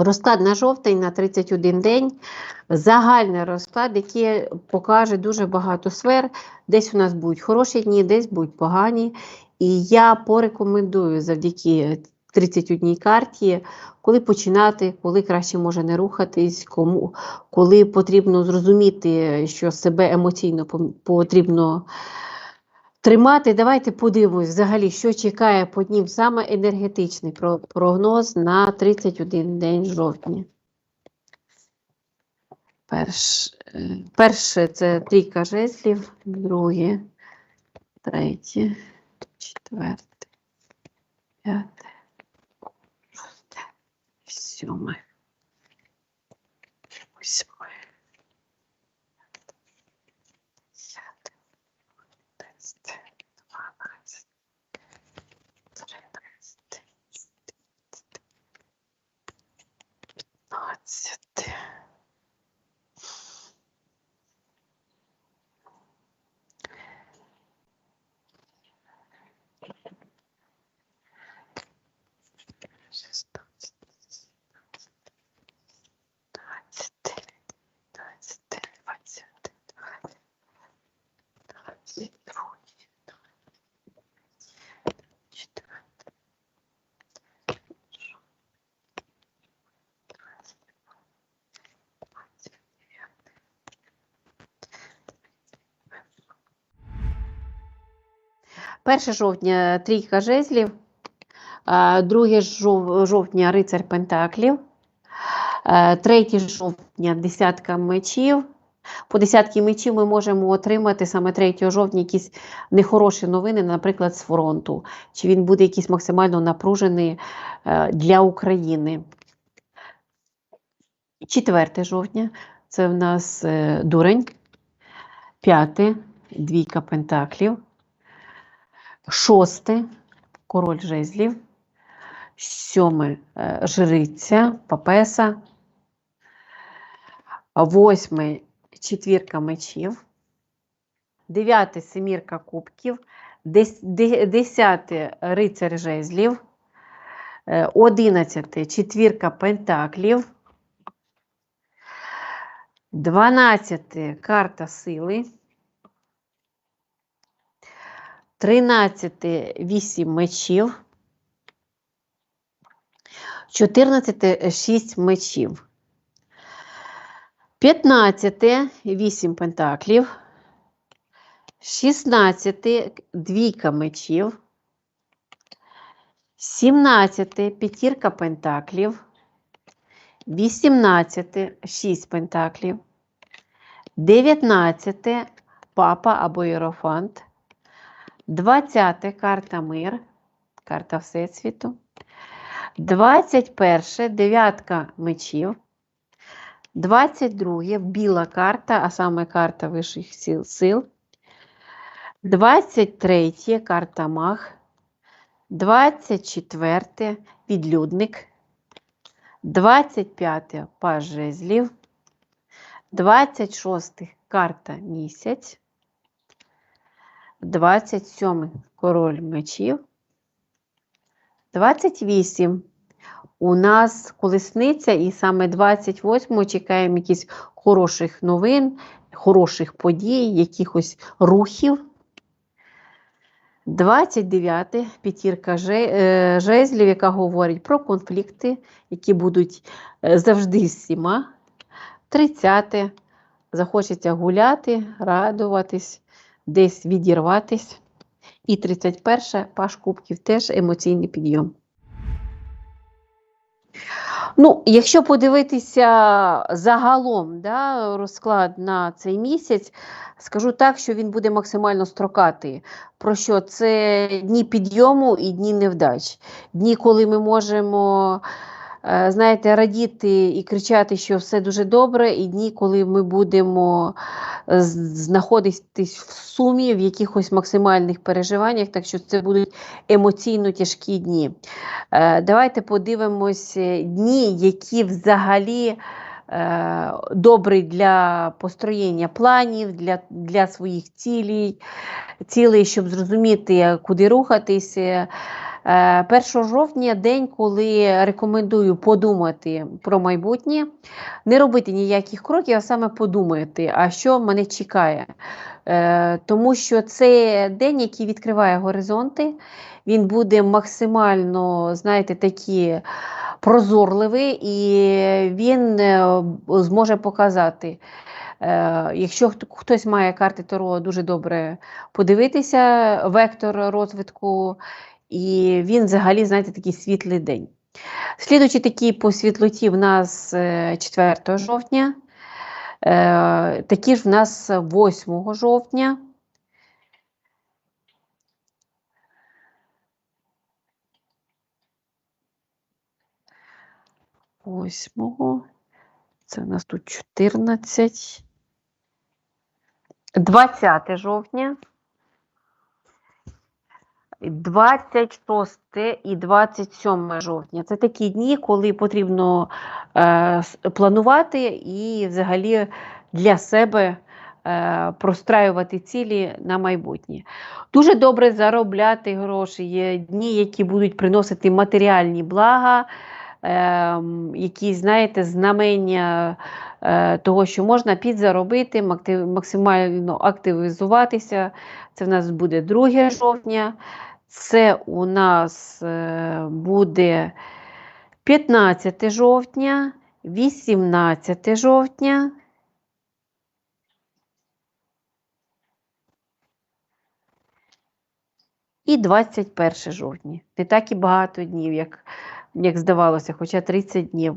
Розклад на жовтень на 31 день. Загальний розклад, який покаже дуже багато сфер. Десь у нас будуть хороші дні, десь будуть погані. І я порекомендую завдяки 31 карті, коли починати, коли краще може не рухатись, кому, коли потрібно зрозуміти, що себе емоційно потрібно тримати. Давайте подивимось взагалі, що чекає по днім саме енергетичний прогноз на 31 день жовтня. Перш, е, перше це трійка жезлів, друге, третє, четверте, п'яте, шосте, сьоме, восьме, десяте, 1 жовтня трійка жезлів, 2 жовтня рицар Пентаклів, 3 жовтня десятка мечів. По десятки мечів ми можемо отримати саме 3 жовтня якісь нехороші новини, наприклад, з фронту. Чи він буде якийсь максимально напружений е, для України? 4 жовтня це в нас е, дурень, 5 двійка пентаклів. Шосте король жезлів. Сьоме е, жриця, папеса. Восьме четвірка мечів. Дев'яте семірка кубків. Дес- де- Десяте рицар жезлів. Е, Одинадцяте четвірка пентаклів. Дванадцяте карта сили. Тринадцяте вісім мечів. Чотирнадцяте шість мечів. П'ятнадцяте вісім пентаклів. Шістнадцяте двійка мечів. Сімнадцяте п'ятірка пентаклів. Вісімнадцяте шість пентаклів. Дев'ятнадцяте папа або єрофант. Двадцяте карта мир, карта Всесвіту. 21 дев'ятка мечів. 22 біла карта, а саме карта вищих сил. сил. 23 карта маг. 24 підлюдник. 25 паж жезлів. 26 карта місяць. 27 король мечів. 28 у нас колесниця, і саме 28 чекаємо якісь хороших новин, хороших подій, якихось рухів. 29 п'ятірка е, жезлів, яка говорить про конфлікти, які будуть е, завжди з всіма. 30 захочеться гуляти, радуватись, десь відірватись. І 31 паш кубків теж емоційний підйом. Ну, якщо подивитися загалом да, розклад на цей місяць, скажу так, що він буде максимально строкатий. Про що це дні підйому і дні невдач. Дні, коли ми можемо, знаєте, радіти і кричати, що все дуже добре, і дні, коли ми будемо е, знаходитись в сумі, в якихось максимальних переживаннях, так що це будуть емоційно тяжкі дні. Е, Давайте подивимось е, дні, які взагалі е, добрий для построєння планів, для, для своїх цілей, цілей, щоб зрозуміти, куди рухатися. Е, 1 жовтня день, коли рекомендую подумати про майбутнє, не робити ніяких кроків, а саме подумати, а що мене чекає. Е, Тому що це день, який відкриває горизонти, він буде максимально, знаєте, такі прозорливий, і він е, зможе показати. Е, Якщо хтось має карти Таро, дуже добре подивитися вектор розвитку, і він взагалі, знаєте, такий світлий день. Слідуючи такі по світлоті в нас е, 4 жовтня, е, такі ж в нас 8 жовтня. Восьмого. Це в нас тут 14. 20 жовтня. 26 і 27 жовтня. Це такі дні, коли потрібно е, планувати і взагалі для себе е, простраювати цілі на майбутнє. Дуже добре заробляти гроші. Є дні, які будуть приносити матеріальні блага, е, які, знаєте, знамення е, того, що можна підзаробити, максимально активізуватися. Це в нас буде 2 жовтня. Це у нас е, буде 15 жовтня, 18 жовтня. І 21 жовтня. Не так і багато днів, як, як здавалося, хоча 30 днів.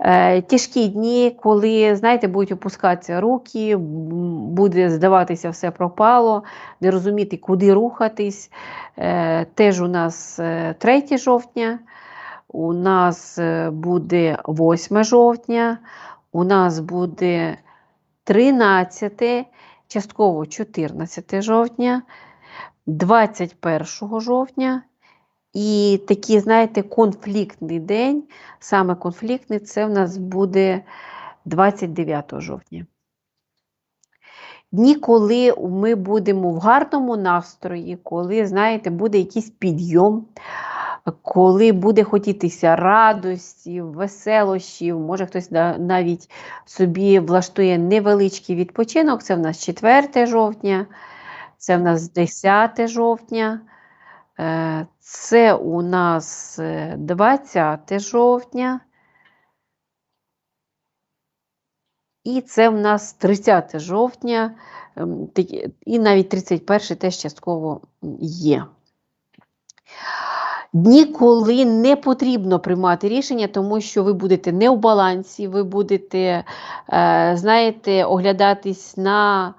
Е, тяжкі дні, коли, знаєте, будуть опускатися руки, буде здаватися, все пропало, не розуміти, куди рухатись. Е, теж у нас е, 3 жовтня, у нас е, буде 8 жовтня, у нас буде 13, частково 14 жовтня, 21 жовтня. І такий, знаєте, конфліктний день, саме конфліктний, це в нас буде 29 жовтня. Дні, коли ми будемо в гарному настрої, коли, знаєте, буде якийсь підйом, коли буде хотітися радості, веселощів, може хтось навіть собі влаштує невеличкий відпочинок. Це в нас 4 жовтня, це в нас 10 жовтня. Е, Це у нас е, 20 жовтня. І це в нас 30 жовтня, ем, і навіть 31 теж частково є. Дні, коли не потрібно приймати рішення, тому що ви будете не в балансі, ви будете, е, знаєте, оглядатись на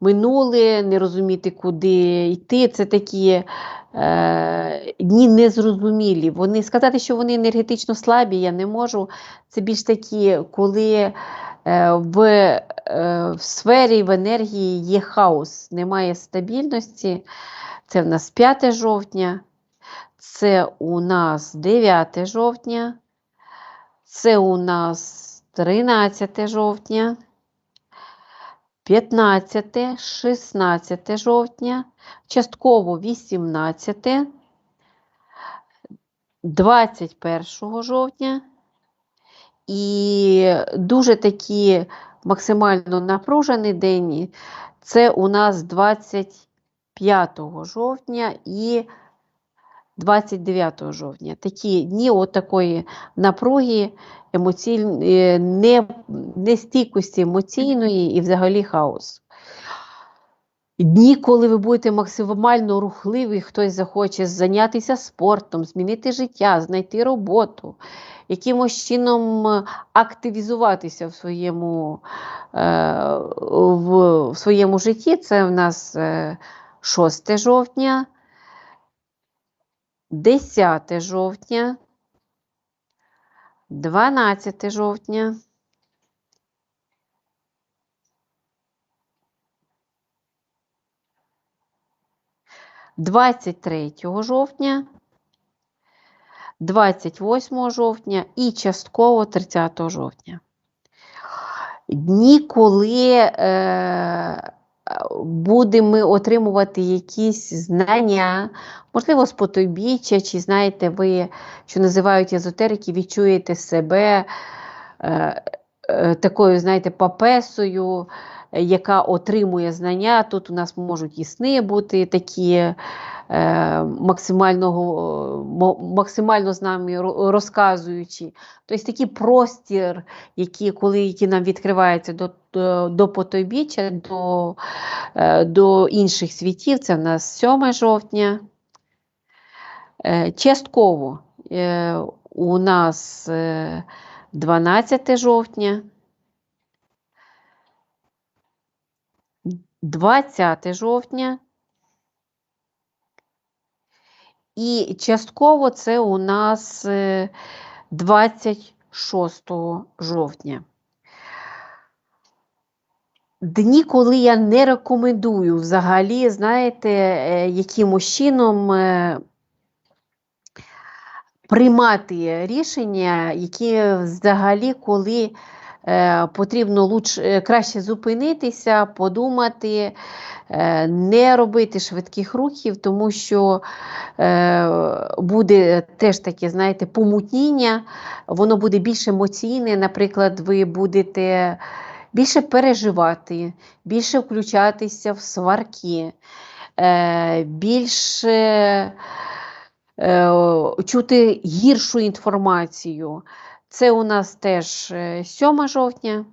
минуле, не розуміти, куди йти. Це такі е, дні незрозумілі. Вони сказати, що вони енергетично слабі, я не можу. Це більш такі, коли е, в, е, в сфері в енергії є хаос, немає стабільності. Це в нас 5 жовтня. Це у нас 9 жовтня, це у нас 13 жовтня, 15, 16 жовтня, частково 18, 21 жовтня. І дуже такі максимально напружений день. Це у нас 25 жовтня і 29 жовтня. Такі дні от такої напруги, емоційної, не, нестійкості емоційної і взагалі хаосу. Дні, коли ви будете максимально рухливі, хтось захоче зайнятися спортом, змінити життя, знайти роботу, якимось чином е, активізуватися в своєму, е, в, в своєму житті. Це в нас е, 6 жовтня. 10 жовтня, 12 жовтня, 23 жовтня, 28 жовтня і частково 30 жовтня. Дні, коли е, будемо ми отримувати якісь знання, можливо, з потойбіччя, чи знаєте, ви, що називають езотерики, відчуєте себе е, е, такою, знаєте, папесою, яка отримує знання. Тут у нас можуть і сни бути такі. е, Максимального, максимально з нами ро- розказуючи. Тобто такий простір, який, коли який нам відкривається до, до, до потойбіччя, до, е, до інших світів, це в нас 7 жовтня. Е, Частково е, у нас е, 12 жовтня, 20 жовтня. І частково це у нас е, 26 жовтня. Дні, коли я не рекомендую взагалі, знаєте, е, якимось чином е, приймати рішення, які взагалі, коли е, потрібно краще зупинитися, подумати, не робити швидких рухів, тому що буде теж таке, знаєте, помутніння, воно буде більш емоційне. Наприклад, ви будете більше переживати, більше включатися в сварки, е, більше е, чути гіршу інформацію. Це у нас теж е, 7 жовтня.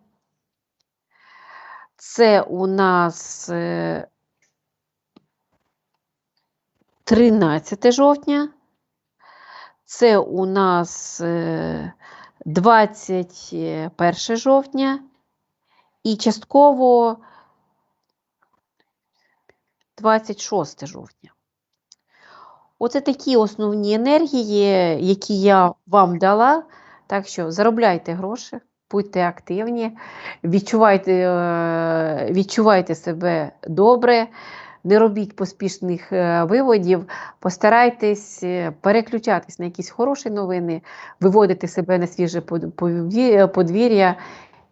Це у нас е, 13 жовтня. Це у нас е, 21 жовтня. І частково 26 жовтня. Оце такі основні енергії, які я вам дала. Так що заробляйте гроші, будьте активні, відчувайте, е, відчувайте себе добре, не робіть поспішних е, виводів, постарайтесь е, переключатись на якісь хороші новини, виводити себе на свіже под- подвір'я